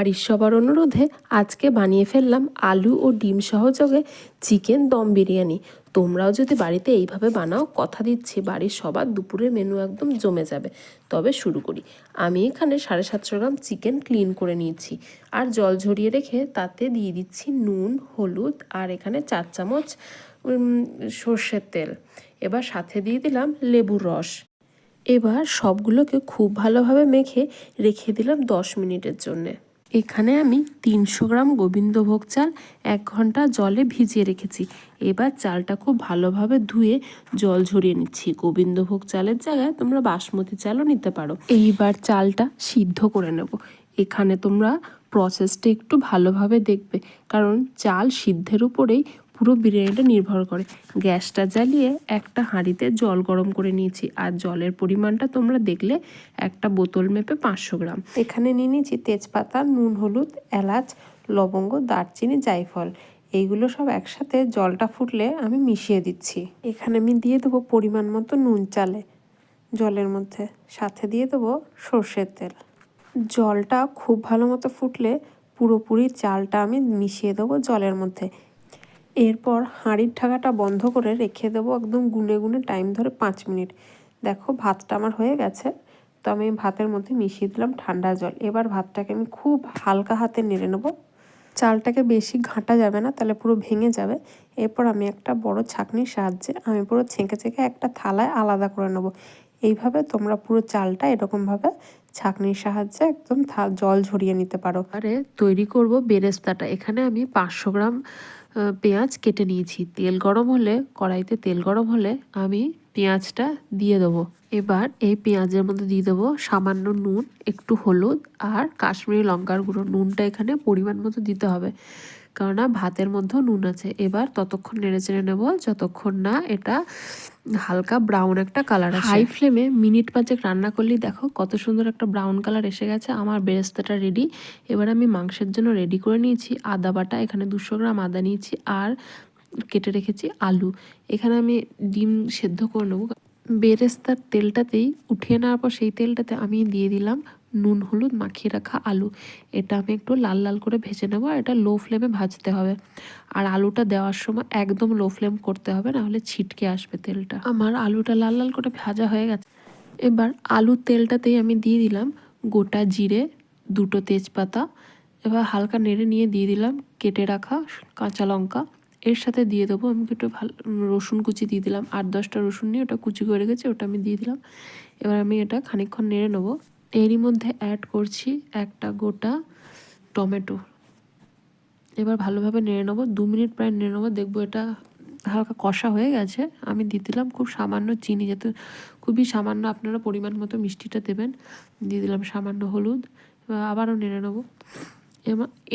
বাড়ির সবার অনুরোধে আজকে বানিয়ে ফেললাম আলু ও ডিম সহযোগে চিকেন দম বিরিয়ানি। তোমরাও যদি বাড়িতে এইভাবে বানাও, কথা দিচ্ছি, বাড়ির সবার দুপুরের মেনু একদম জমে যাবে। তবে শুরু করি। আমি এখানে সাড়ে সাতশো গ্রাম চিকেন ক্লিন করে নিয়েছি। আর জল ঝরিয়ে রেখে তাতে দিয়ে দিচ্ছি নুন, হলুদ আর এখানে চার চামচ সর্ষের তেল। এবার সাথে দিয়ে দিলাম লেবুর রস। এবার সবগুলোকে খুব ভালোভাবে মেখে রেখে দিলাম দশ মিনিটের জন্যে। এখানে আমি তিনশো গ্রাম গোবিন্দভোগ চাল এক ঘণ্টা জলে ভিজিয়ে রেখেছি। এবার চালটা খুব ভালোভাবে ধুয়ে জল ঝরিয়ে নিচ্ছি। গোবিন্দভোগ চালের জায়গায় তোমরা বাসমতি চালও নিতে পারো। এইবার চালটা সিদ্ধ করে নেব। এখানে তোমরা প্রসেসটা একটু ভালোভাবে দেখবে। কারণ চাল সিদ্ধের উপরেই পুরো বিরিয়ানিটা নির্ভর করে। গ্যাসটা জ্বালিয়ে একটা হাঁড়িতে জল গরম করে নিয়েছি। আর জলের পরিমাণটা তোমরা দেখলে একটা বোতল মেপে পাঁচশো গ্রাম। এখানে নিয়ে নিয়েছি তেজপাতা, নুন, হলুদ, এলাচ, লবঙ্গ, দারচিনি, জায়ফল। এইগুলো সব একসাথে জলটা ফুটলে আমি মিশিয়ে দিচ্ছি। এখানে আমি দিয়ে দেবো পরিমাণ মতো নুন চালে। জলের মধ্যে। সাথে দিয়ে দেবো সর্ষের তেল। জলটা খুব ভালো মতো ফুটলে পুরোপুরি চালটা আমি মিশিয়ে দেবো জলের মধ্যে। এরপর হাঁড়ির ঢাকাটা বন্ধ করে রেখে দেবো একদম গুনে গুনে টাইম ধরে পাঁচ মিনিট। দেখো ভাতটা আমার হয়ে গেছে, তো আমি ভাতের মধ্যে মিশিয়ে দিলাম ঠান্ডা জল। এবার ভাতটাকে আমি খুব হালকা হাতে নেড়ে নেব। চালটাকে বেশি ঘাঁটা যাবে না, তাহলে পুরো ভেঙে যাবে। এরপর আমি একটা বড় ছাঁকনির সাহায্যে আমি পুরো ছেঁকে ছেঁকে একটা থালায় আলাদা করে নেব। এইভাবে তোমরা পুরো চালটা এরকমভাবে ছাঁকনির সাহায্যে একদম জল ঝরিয়ে নিতে পারো। আরে, তৈরি করব বেরেস্তাটা। এখানে আমি পাঁচশো গ্রাম পেঁয়াজ কেটে নিয়েছি। তেল গরম হলে, কড়াইতে তেল গরম হলে আমি পেঁয়াজটা দিয়ে দেবো। এবার এই পেঁয়াজের মধ্যে দিয়ে দেবো সামান্য নুন, একটু হলুদ আর কাশ্মীরি লঙ্কার গুঁড়ো। নুনটা এখানে পরিমাণ মতো দিতে হবে। কেননা ভাতের মধ্যেও নুন আছে। এবার ততক্ষণ নেড়ে চেড়ে নেব, যতক্ষণ না এটা হালকা ব্রাউন একটা কালার হাই ফ্লেমে মিনিট পাঁচেক রান্না করলেই দেখো কত সুন্দর একটা ব্রাউন কালার এসে গেছে। আমার বেরেস্তাটা রেডি। এবার আমি মাংসের জন্য রেডি করে নিয়েছি। আদা বাটা, এখানে দুশো গ্রাম আদা নিয়েছি আর কেটে রেখেছি আলু। এখানে আমি ডিম সেদ্ধ করে নেব। বেরেস্তার তেলটাতেই উঠিয়ে নেওয়ার পর সেই তেলটাতে আমি দিয়ে দিলাম নুন, হলুদ মাখিয়ে রাখা আলু। এটা আমি একটু লাল লাল করে ভেজে নেব আর এটা লো ফ্লেমে ভাজতে হবে। আর আলুটা দেওয়ার সময় একদম লো ফ্লেম করতে হবে না হলে ছিটকে আসবে তেলটা। আমার আলুটা লাল লাল করে ভাজা হয়ে গেছে। এবার আলুর তেলটাতেই আমি দিয়ে দিলাম গোটা জিরে, দুটো তেজপাতা। এবার হালকা নেড়ে নিয়ে দিয়ে দিলাম কেটে রাখা কাঁচা লঙ্কা। এর সাথে দিয়ে দেবো আমি একটু ভালো, রসুন কুচি দিয়ে দিলাম। আট দশটা রসুন নিয়ে ওটা কুচি করে রেখেছি, ওটা আমি দিয়ে দিলাম। এবার আমি এটা খানিকক্ষণ নেড়ে নেব। এরই মধ্যে অ্যাড করছি একটা গোটা টমেটো। এবার ভালোভাবে নেড়ে নেব, দু মিনিট প্রায় নেড়ে নেব, দেখব এটা হালকা কষা হয়ে গেছে। আমি দিয়ে দিলাম খুব সামান্য চিনি যাতে খুবই সামান্য আপনারা পরিমাণ মতো মিষ্টিটা দেবেন। দিয়ে দিলাম সামান্য হলুদ, এবার আবারও নেড়ে নেব।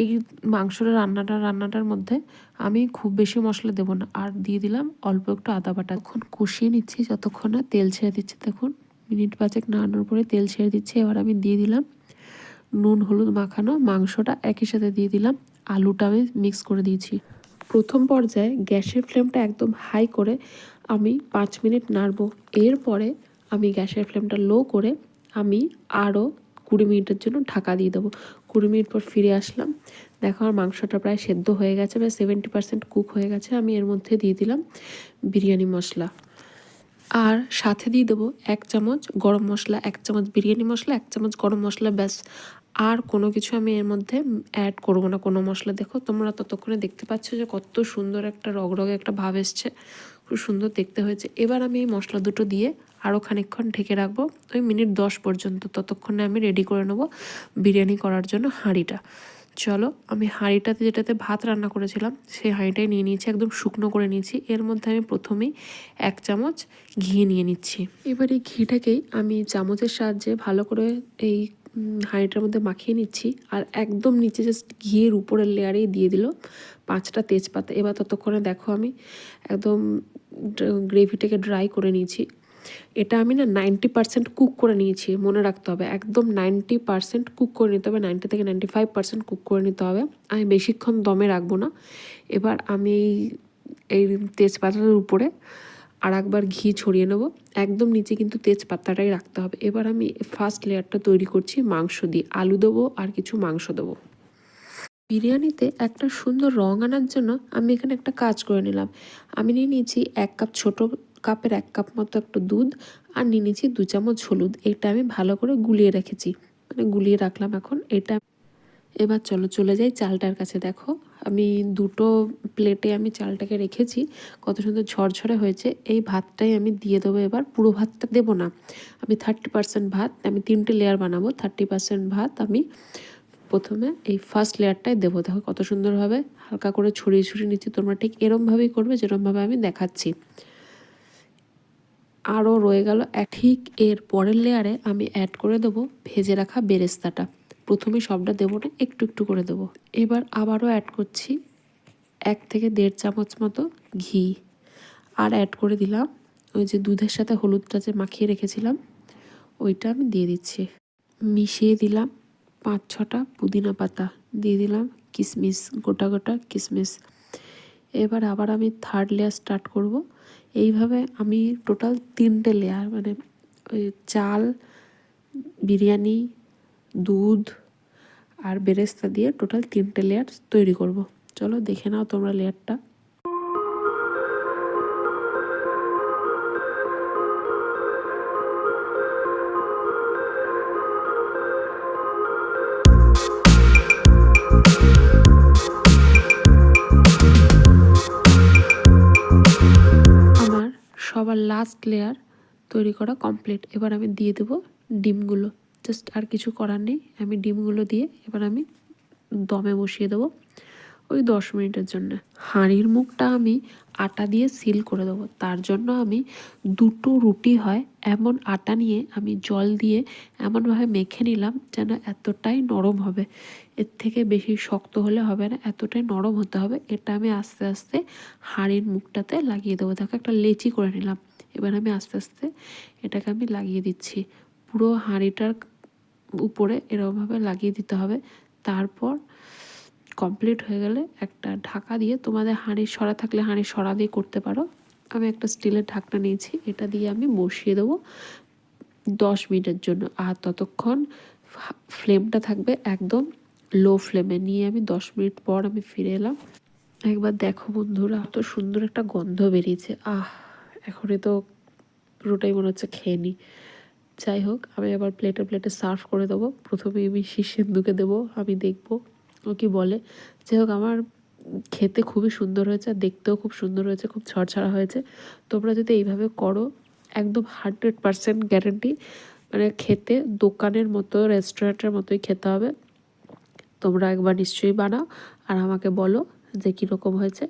এই মাংসটা রান্নাটা, রান্নাটার মধ্যে আমি খুব বেশি মশলা দেবো না। আর দিয়ে দিলাম অল্প একটু আদা বাটা। এখন কষিয়ে নিচ্ছি যতক্ষণ না তেল ছেড়ে দিচ্ছে, দেখুন। মিনিট পাঁচেক নাড়ানোর পরে তেল ছেড়ে দিচ্ছে, এবার আমি দিয়ে দিলাম নুন, হলুদ, মাখানো মাংসটা একই সাথে দিয়ে দিলাম। আলুটা আমি মিক্স করে দিয়েছি। প্রথম পর্যায়ে গ্যাসের ফ্লেমটা একদম হাই করে আমি পাঁচ মিনিট নাড়বো। এরপরে আমি গ্যাসের ফ্লেমটা লো করে আমি আরও কুড়ি মিনিটের জন্য ঢাকা দিয়ে দেবো। কুড়ি মিনিট পর ফিরে আসলাম। দেখো আমার মাংসটা প্রায় সেদ্ধ হয়ে গেছে, প্রায় সেভেন্টি পার্সেন্ট কুক হয়ে গেছে। আমি এর মধ্যে দিয়ে দিলাম বিরিয়ানি মশলা। আর সাথে দিয়ে দেবো এক চামচ গরম মশলা, এক চামচ বিরিয়ানি মশলা, এক চামচ গরম মশলা, ব্যাস। আর কোনো কিছু আমি এর মধ্যে অ্যাড করব না। কোনো মশলা দেখো, তোমরা ততক্ষণে দেখতে পাচ্ছ যে কত সুন্দর একটা রগরগে একটা ভাব এসছে। খুব সুন্দর দেখতে হয়েছে। এবার আমি এই মশলা দুটো দিয়ে আরও খানিকক্ষণ ঢেকে রাখব। ওই মিনিট দশ পর্যন্ত, ততক্ষণে আমি রেডি করে নেব বিরিয়ানি করার জন্য হাঁড়িটা। চলো, আমি হাঁড়িটাতে যেটাতে ভাত রান্না করেছিলাম, সেই হাঁড়িটাই নিয়ে নিয়েছি, একদম শুকনো করে নিয়েছি। এর মধ্যে আমি প্রথমেই এক চামচ ঘি নিয়ে নিচ্ছি। এবার এই ঘিটাকেই আমি চামচের সাহায্যে ভালো করে এই হাঁড়িটার মধ্যে মাখিয়ে নিচ্ছি আর একদম নিচে জাস্ট ঘিয়ের উপরের লেয়ারেই দিয়ে দিল পাঁচটা তেজপাতা। এবার ততক্ষণে দেখো আমি একদম গ্রেভিটাকে ড্রাই করে নিয়েছি। এটা আমি না নাইনটি পার্সেন্ট কুক করে নিয়েছি, মনে রাখতে হবে। একদম নাইনটি পার্সেন্ট কুক করে নিতে হবে নাইনটি থেকে নাইনটি ফাইভ পার্সেন্ট কুক করে নিতে হবে। আমি বেশিক্ষণ দমে রাখব না। এবার আমি এই এই তেজপাতাটার উপরে আর একবার ঘি ছড়িয়ে নেব। একদম নিচে কিন্তু তেজপাতাটাই রাখতে হবে। এবার আমি ফার্স্ট লেয়ারটা তৈরি করছি মাংস দিয়ে। আলু দেবো আর কিছু মাংস দেবো। বিরিয়ানিতে একটা সুন্দর রং আনার জন্য আমি এখানে একটা কাজ করে নিলাম। আমি নিয়ে নিয়েছি এক কাপ ছোট কাপের এক কাপ মতো একটু দুধ আর নিয়ে নিয়েছি দু চামচ হলুদ। এটা আমি ভালো করে গুলিয়ে রেখেছি। মানে গুলিয়ে রাখলাম এখন। এটা এবার চলো চলে যাই চালটার কাছে। দেখো, আমি দুটো প্লেটে আমি চালটাকে রেখেছি। কত সুন্দর ঝরঝরে হয়েছে। এই ভাতটাই আমি দিয়ে দেবো এবার। পুরো ভাতটা দেবো না। আমি থার্টি পার্সেন্ট ভাত, আমি তিনটে লেয়ার বানাবো। থার্টি পার্সেন্ট ভাত আমি প্রথমে এই ফার্স্ট লেয়ারটাই দেবো। দেখো কত সুন্দরভাবে হালকা করে ছড়িয়ে ছড়িয়ে নিচ্ছি। তোমরা ঠিক এরমভাবেই করবে, যেরমভাবে আমি দেখাচ্ছি। আরও রয়ে গেল ঠিক এর পরের লেয়ারে আমি অ্যাড করে দেবো ভেজে রাখা বেরেস্তাটা। প্রথমে সবটা দেবো না, একটু একটু করে দেবো। এবার আবারও অ্যাড করছি এক থেকে দেড় চামচ মতো ঘি। আর অ্যাড করে দিলাম ওই যে দুধের সাথে হলুদটা যে মাখিয়ে রেখেছিলাম, ওইটা আমি দিয়ে দিচ্ছি। মিশিয়ে দিলাম পাঁচ ছটা পুদিনা পাতা। দিয়ে দিলাম কিশমিশ গোটা গোটা কিশমিশ এবার আবার আমি থার্ড লেয়ার স্টার্ট করব। এইভাবে আমি টোটাল তিনটে লেয়ার মানে ওই চাল, বিরিয়ানি, দুধ আর বেরেস্তা দিয়ে টোটাল তিনটে লেয়ার তৈরি করব। চলো দেখে নাও তোমরা লেয়ারটা লাস্ট লেয়ার তৈরি করা কমপ্লিট এবার আমি দিয়ে দেবো ডিমগুলো। জাস্ট আর কিছু করার নেই। আমি ডিমগুলো দিয়ে এবার আমি দমে বসিয়ে দেবো ওই দশ মিনিটের জন্য। হাঁড়ির মুখটা আমি আটা দিয়ে সিল করে দেবো। তার জন্য আমি দুটো রুটি হয় এমন আটা নিয়ে আমি জল দিয়ে এমনভাবে মেখে নিলাম যেন এতটাই নরম হবে। এর থেকে বেশি শক্ত হলে হবে না, এতটাই নরম হতে হবে। এটা আমি আস্তে আস্তে হাঁড়ির মুখটাতে লাগিয়ে দেবো। দেখো একটা লেচি করে নিলাম। এবার আমি আস্তে আস্তে এটাকে আমি লাগিয়ে দিচ্ছি। পুরো হাঁড়িটার উপরে এরকমভাবে লাগিয়ে দিতে হবে। তারপর কমপ্লিট হয়ে গেলে একটা ঢাকা দিয়ে তোমাদের হাঁড়ি সরা থাকলে হাঁড়ি সরা দিয়ে করতে পারো। আমি একটা স্টিলের ঢাকনা নিয়েছি, এটা দিয়ে আমি বসিয়ে দেবো দশ মিনিটের জন্য। আর ততক্ষণ ফ্লেমটা থাকবে একদম লো ফ্লেমে নিয়ে আমি দশ মিনিট পর আমি ফিরে এলাম। একবার দেখো বন্ধুরা, এত সুন্দর একটা গন্ধ বেরিয়েছে। আহ! এখনই তো পুরোটাই মনে হচ্ছে খেয়ে নিই। যাই হোক, আমি আবার প্লেটে প্লেটে সার্ভ করে দেবো। প্রথমে আমি সিন্ধুকে দেবো, আমি দেখব, ও কি বলে। যাই হোক, আমার খেতে খুবই সুন্দর হয়েছে, আর দেখতেও খুব সুন্দর হয়েছে, খুব ছড়ছড়া হয়েছে। তোমরা যদি এইভাবে করো, একদম হান্ড্রেড পারসেন্ট গ্যারেন্টি মানে খেতে দোকানের মতো রেস্টুরেন্টের মতোই খেতে হবে। তোমরা একবার নিশ্চয়ই বানাও, আর আমাকে বলো যে কীরকম হয়েছে।